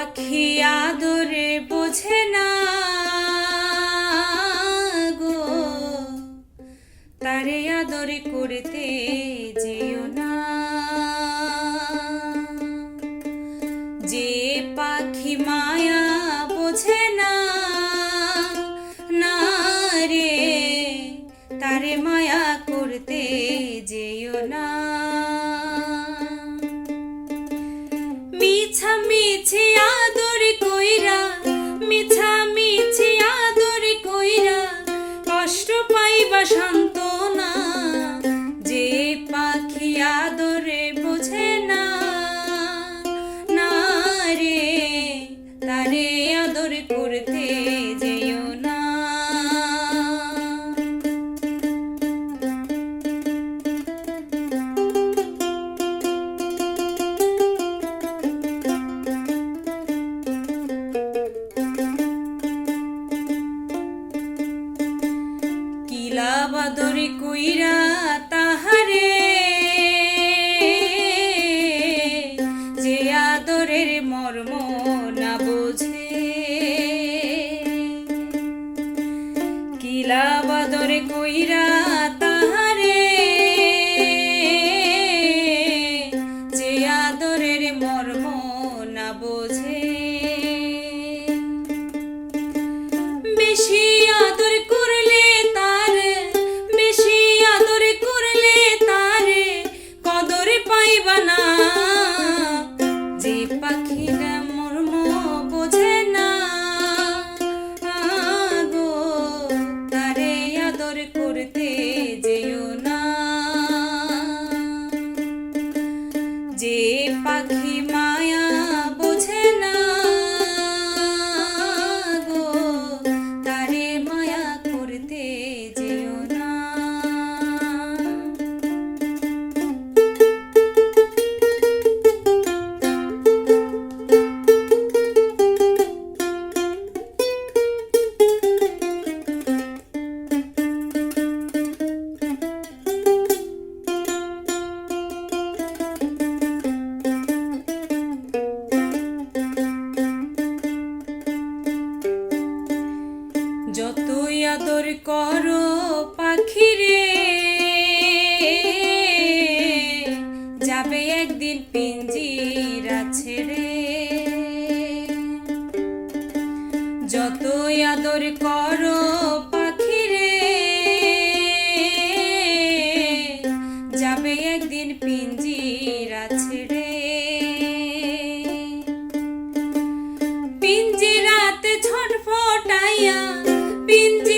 পাখি আদরে বোঝে না গো। তারে আদরে করতে যেও না। যে পাখি মায়া বোঝে না সান্ত্বনা যে পাখি আদরে বাদরে কইরা তাহারে। যে আদরের মর্ম না বোঝে। কিলা কইরা তাহারে। যে আদরের মর্ম না বোঝে। ಜೀವನ যতই আদর করো পাখিরে। যাবে একদিন পিঞ্জিরা ছেড়ে যতই আদর করো পাখিরে, যাবে একদিন পিঞ্জিরা ছেড়ে পিঞ্জিরাতে ছটফটাইয়া পিঞ্জিরাতে